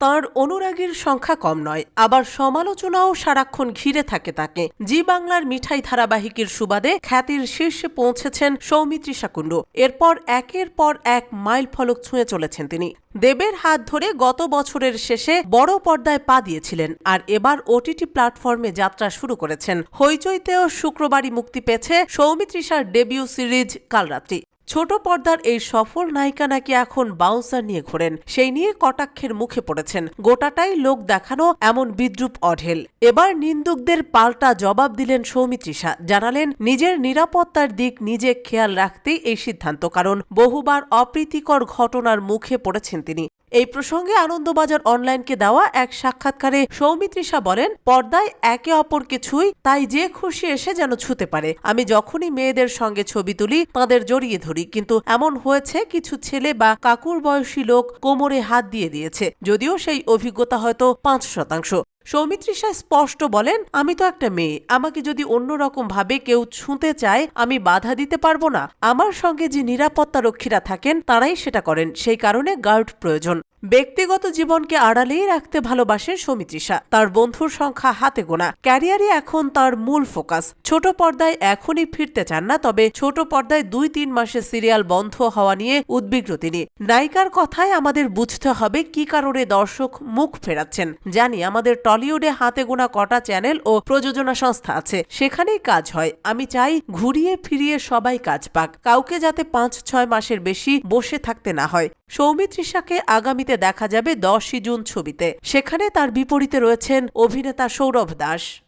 তার অনুরাগীর সংখ্যা কম নয়। আবার সমালোচনাও সারাক্ষণ ঘিরে থাকে তাকে। জি বাংলার মিঠাই ধারাবাহিকের সুবাদে খ্যাতির শীর্ষে পৌঁছেছেন সৌমিত্রী কুণ্ডু এরপর একের পর এক মাইল ফলক ছুঁয়ে চলেছেন তিনি। দেবের হাত ধরে গত বছরের শেষে বড় পর্দায় পা দিয়েছিলেন আর এবার ওটিটি প্ল্যাটফর্মে যাত্রা শুরু করেছেন। হইচইতেও শুক্রবারই মুক্তি পেয়েছে সৌমিত্রিষার ডেবিউ সিরিজ কালরাত্রি। ছোট পর্দার এই সফল নায়িকা নাকি এখন বাউন্সার নিয়ে ঘোরেন, সেই নিয়ে কটাক্ষের মুখে পড়েছেন। গোটাটাই লোক দেখানো এমন বিদ্রুপ অঢেল। এবার নিন্দুকদের পাল্টা জবাব দিলেন সৌমিত্রিষা জানালেন, নিজের নিরাপত্তার দিক নিজে খেয়াল রাখতেই এই সিদ্ধান্ত, কারণ বহুবার অপ্রীতিকর ঘটনার মুখে পড়েছেন তিনি। এই প্রসঙ্গে আনন্দবাজার অনলাইনকে দেওয়া এক সাক্ষাৎকারে সৌমিত্রিষা বলেন, পর্দায় একে অপরকে ছুঁই তাই যে খুশি এসে যেন ছুতে পারে। আমি যখনই মেয়েদের সঙ্গে ছবি তুলি, তাদের জড়িয়ে ধরি। কিন্তু এমন হয়েছে, কিছু ছেলে বা কাকুর বয়সী লোক কোমরে হাত দিয়ে দিয়েছে। যদিও সেই অভিজ্ঞতা হয়তো পাঁচ শতাংশ। সৌমিত্রিষা স্পষ্ট বলেন, আমি তো একটা মেয়ে। আমাকে যদি অন্যরকম ভাবে কেউ ছুঁতে চায়, আমি বাধা দিতে পারব না। আমার সঙ্গে যে নিরাপত্তা রক্ষীরা থাকেন, তারাই সেটা করেন। সেই কারণে গার্ড প্রয়োজন। ব্যক্তিগত জীবনকে আড়ালেই রাখতে ভালোবাসেন সৌমিত্রিষা তার বন্ধুর সংখ্যা হাতে গোনা। ক্যারিয়ারে এখন তার মূল ফোকাস। ছোট পর্দায় এখনই ফিরতে চান না, তবে ছোট পর্দায় দুই তিন মাসের সিরিয়াল বন্ধ হওয়া নিয়ে উদ্বিগ্ন তিনি। নায়িকার কথায় আমাদের বুঝতে হবে কি কারণে দর্শক মুখ ফেরাচ্ছেন। জানি আমাদের টলিউডে হাতে গোনা কটা চ্যানেল ও প্রযোজনা সংস্থা আছে, সেখানেই কাজ হয়। আমি চাই ঘুরিয়ে ফিরিয়ে সবাই কাজ পাক। কাউকে যাতে পাঁচ ছয় মাসের বেশি বসে থাকতে না হয়। সৌমিত্রিষাকে আগামীতে দেখা যাবে দশই জুন ছবিতে। সেখানে তার বিপরীতে রয়েছেন অভিনেতা সৌরভ দাস।